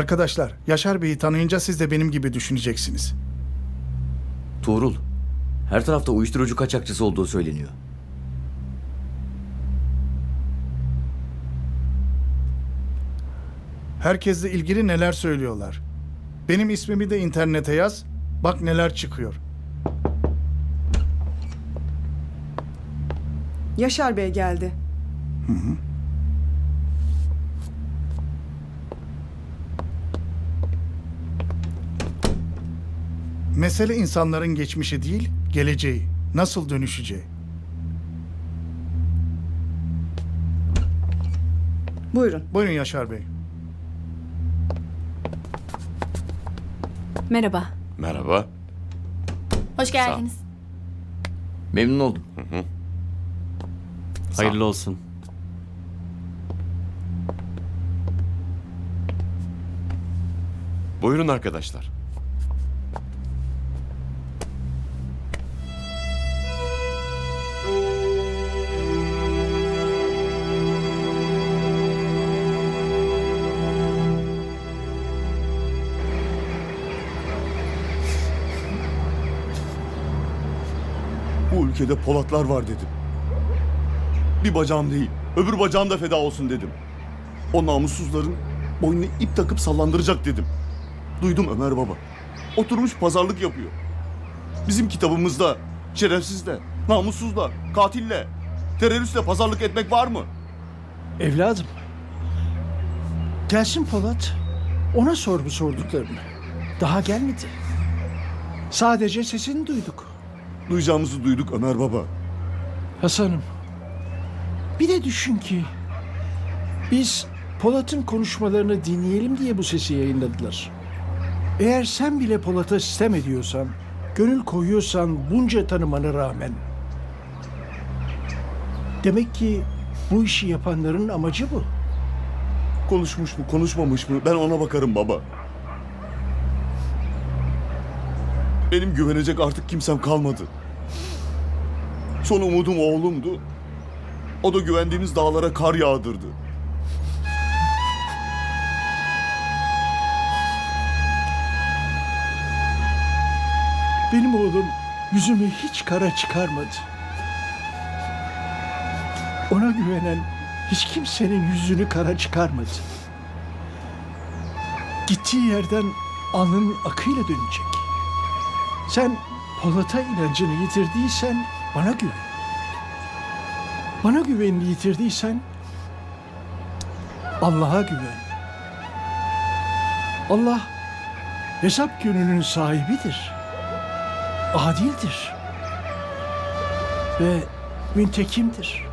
Arkadaşlar, Yaşar Bey'i tanıyınca siz de benim gibi düşüneceksiniz. Tuğrul, her tarafta uyuşturucu kaçakçısı olduğu söyleniyor. Herkesle ilgili neler söylüyorlar. Benim ismimi de internete yaz, bak neler çıkıyor. Yaşar Bey geldi. Mesele insanların geçmişi değil, geleceği. Nasıl dönüşeceği. Buyurun. Buyurun Yaşar Bey. Merhaba. Merhaba. Hoş geldiniz. Memnun oldum. Hayırlı olsun. Buyurun arkadaşlar. Ülkede Polatlar var dedim. Bir bacağım değil, öbür bacağım da feda olsun dedim. O namussuzların boynuna ip takıp sallandıracak dedim. Duydum Ömer Baba. Oturmuş pazarlık yapıyor. Bizim kitabımızda şerefsizle, namussuzla, katille, teröristle pazarlık etmek var mı? Evladım. Gelsin Polat. Ona sor bu sorduklarını. Daha gelmedi. Sadece sesini duyduk. Duyacağımızı duyduk Ömer Baba. Hasan'ım. Bir de düşün ki biz Polat'ın konuşmalarını dinleyelim diye bu sesi yayınladılar. Eğer sen bile Polat'a sistem ediyorsan, gönül koyuyorsan bunca tanımana rağmen demek ki bu işi yapanların amacı bu. Konuşmuş mu, konuşmamış mı? Ben ona bakarım baba. Benim güvenecek artık kimsem kalmadı. Son umudum oğlumdu. O da güvendiğimiz dağlara kar yağdırdı. Benim oğlum yüzümü hiç kara çıkarmadı. Ona güvenen hiç kimsenin yüzünü kara çıkarmadı. Gittiği yerden alnının akıyla dönecek. Sen Polat'a inancını yitirdiysen bana güven. Bana güvenini yitirdiysen Allah'a güven. Allah hesap gününün sahibidir adildir ve müntekimdir.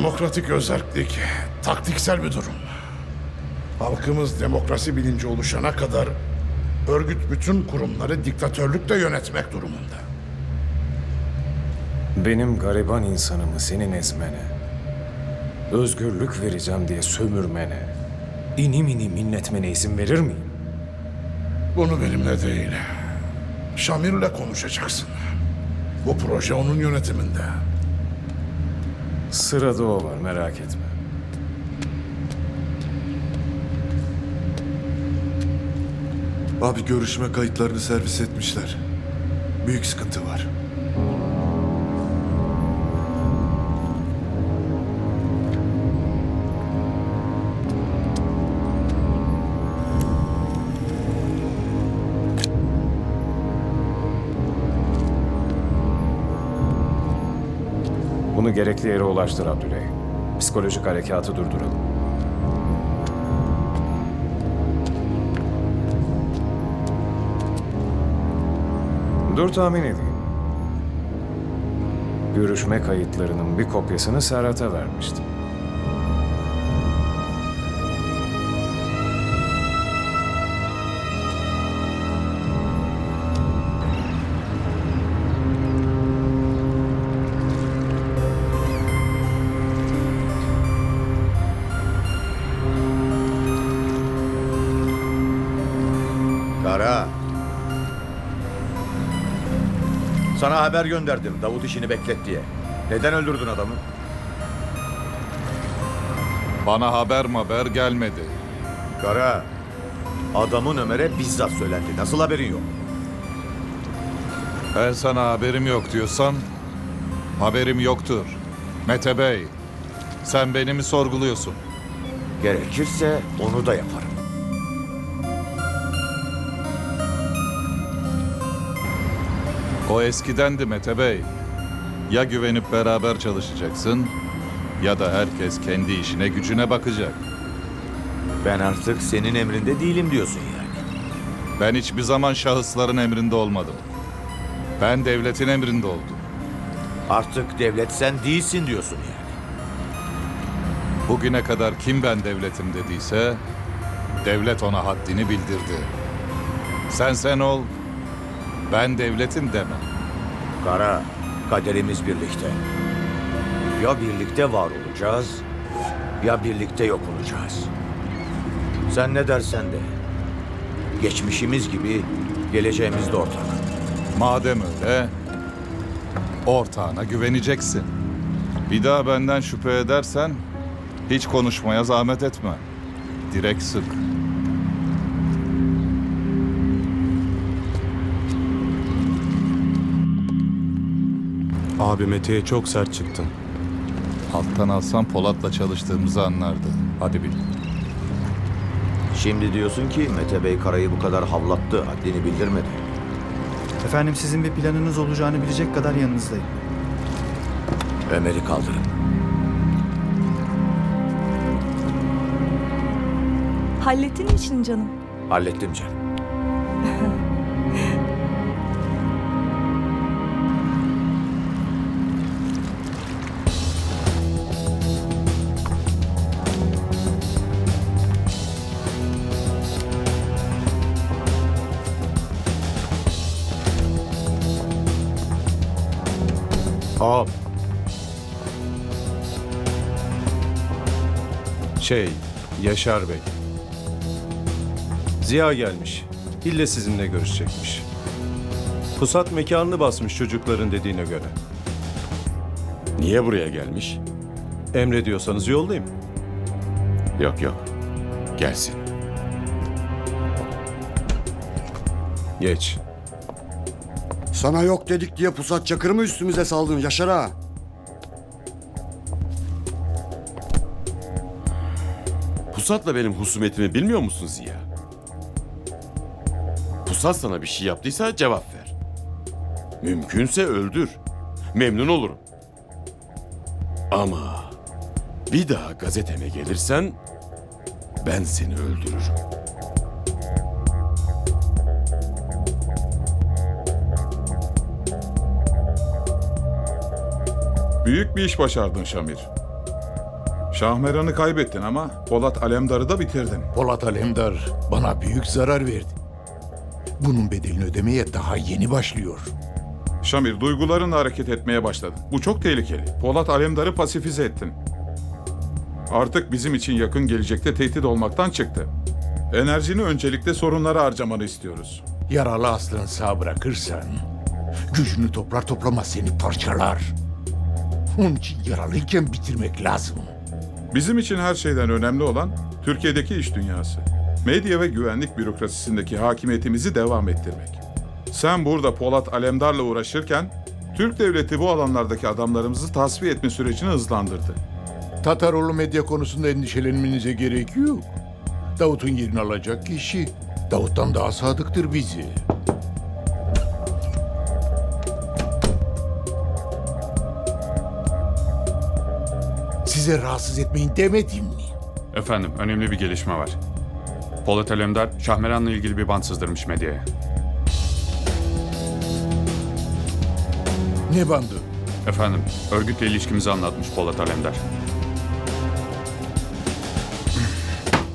Demokratik özerklik taktiksel bir durum. Halkımız demokrasi bilinci oluşana kadar örgüt bütün kurumları diktatörlükle yönetmek durumunda. Benim gariban insanımı senin ezmene, özgürlük vereceğim diye sömürmene, inim inim inletmene izin verir miyim? Bunu benimle değil, Şamir'le konuşacaksın. Bu proje onun yönetiminde. Sırada o var merak etme. Abi görüşme kayıtlarını servis etmişler. Büyük sıkıntı var. Bunu gerekli yere ulaştır Abdüley. Psikolojik harekatı durduralım. Dur tahmin edeyim. Görüşme kayıtlarının bir kopyasını Serhat'a vermiştim. Sana haber gönderdim Davut işini beklet diye. Neden öldürdün adamı? Bana haber haber gelmedi. Kara, adamın Ömer'e bizzat söylendi. Nasıl haberin yok? Ben sana haberim yok diyorsan haberim yoktur. Mete Bey, sen beni mi sorguluyorsun? Gerekirse onu da yaparım. O eskidendi Mete Bey. Ya güvenip beraber çalışacaksın ya da herkes kendi işine gücüne bakacak. Ben artık senin emrinde değilim diyorsun yani. Ben hiçbir zaman şahısların emrinde olmadım. Ben devletin emrinde oldum. Artık devlet sen değilsin diyorsun yani. Bugüne kadar kim ben devletim dediyse devlet ona haddini bildirdi. Sen sen ol, ben devletim deme. Kara, kaderimiz birlikte. Ya birlikte var olacağız, ya birlikte yok olacağız. Sen ne dersen de. Geçmişimiz gibi geleceğimiz de ortak. Madem öyle, ortağına güveneceksin. Bir daha benden şüphe edersen hiç konuşmaya zahmet etme. Direkt sık. Abi Mete'ye çok sert çıktın. Alttan alsam Polat'la çalıştığımızı anlardı. Hadi bil. Şimdi diyorsun ki Mete Bey Kara'yı bu kadar havlattı, haddini bildirmedi. Efendim sizin bir planınız olacağını bilecek kadar yanınızdayım. Ömer'i kaldırın. Hallettin mi işini canım? Hallettim canım. Ağam. Şey, Yaşar Bey. Ziya gelmiş. İlle sizinle görüşecekmiş. Pusat mekanını basmış çocukların dediğine göre. Niye buraya gelmiş? Emrediyorsanız yollayayım. Yok yok. Gelsin. Geç. Sana yok dedik diye pusat çakır mı üstümüze saldın Yaşar ağa? Pusat'la benim husumetimi bilmiyor musun Ziya? Pusat sana bir şey yaptıysa cevap ver. Mümkünse öldür. Memnun olurum. Ama bir daha gazeteme gelirsen ben seni öldürürüm. Büyük bir iş başardın Şamir. Şahmeran'ı kaybettin ama Polat Alemdar'ı da bitirdin. Polat Alemdar bana büyük zarar verdi. Bunun bedelini ödemeye daha yeni başlıyor. Şamir duygularınla hareket etmeye başladın. Bu çok tehlikeli. Polat Alemdar'ı pasifize ettin. Artık bizim için yakın gelecekte tehdit olmaktan çıktı. Enerjini öncelikle sorunlara harcamanı istiyoruz. Yaralı aslını sağ bırakırsan gücünü toplar toplamaz seni parçalar. Onun için yaralıyken bitirmek lazım. Bizim için her şeyden önemli olan Türkiye'deki iş dünyası. Medya ve güvenlik bürokrasisindeki hakimiyetimizi devam ettirmek. Sen burada Polat Alemdar'la uğraşırken Türk devleti bu alanlardaki adamlarımızı tasfiye etme sürecini hızlandırdı. Tataroğlu medya konusunda endişelenmenize gerek yok. Davut'un yerini alacak kişi Davut'tan daha sadıktır bizi. Size rahatsız etmeyin demedim mi? Efendim, önemli bir gelişme var. Polat Alemdar, Şahmeran'la ilgili bir bant sızdırmış medyaya. Ne bandı? Efendim, örgütle ilişkimizi anlatmış Polat Alemdar.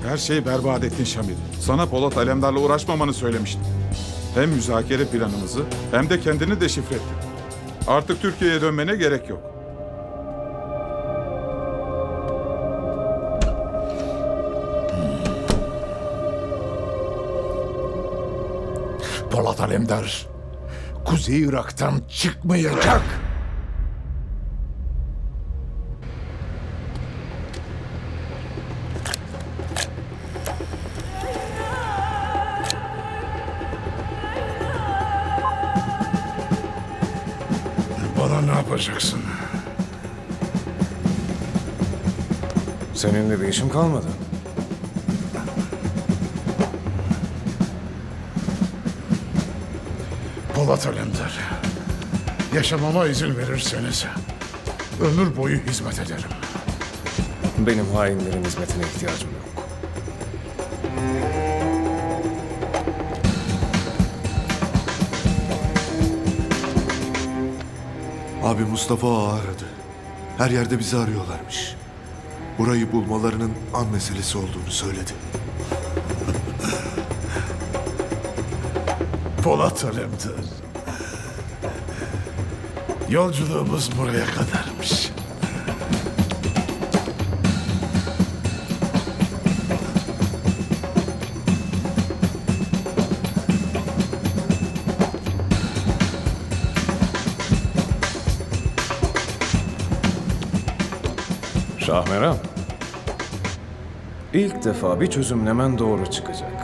Her şeyi berbat ettin Şamil. Sana Polat Alemdar'la uğraşmamanı söylemiştim. Hem müzakere planımızı hem de kendini deşifre ettin. Artık Türkiye'ye dönmene gerek yok. Polat Alemdar Kuzey Irak'tan çıkmayacak. Bana ne yapacaksın? Seninle bir işim kalmadı. Polat Alemdar. Yaşamama izin verirseniz ömür boyu hizmet ederim. Benim hainlerin hizmetine ihtiyacım yok. Abi Mustafa Ağa aradı. Her yerde bizi arıyorlarmış. Burayı bulmalarının an meselesi olduğunu söyledi. Polat Alemdar. Yolculuğumuz buraya kadarmış. Şahmeran. İlk defa bir çözümlemen doğru çıkacak.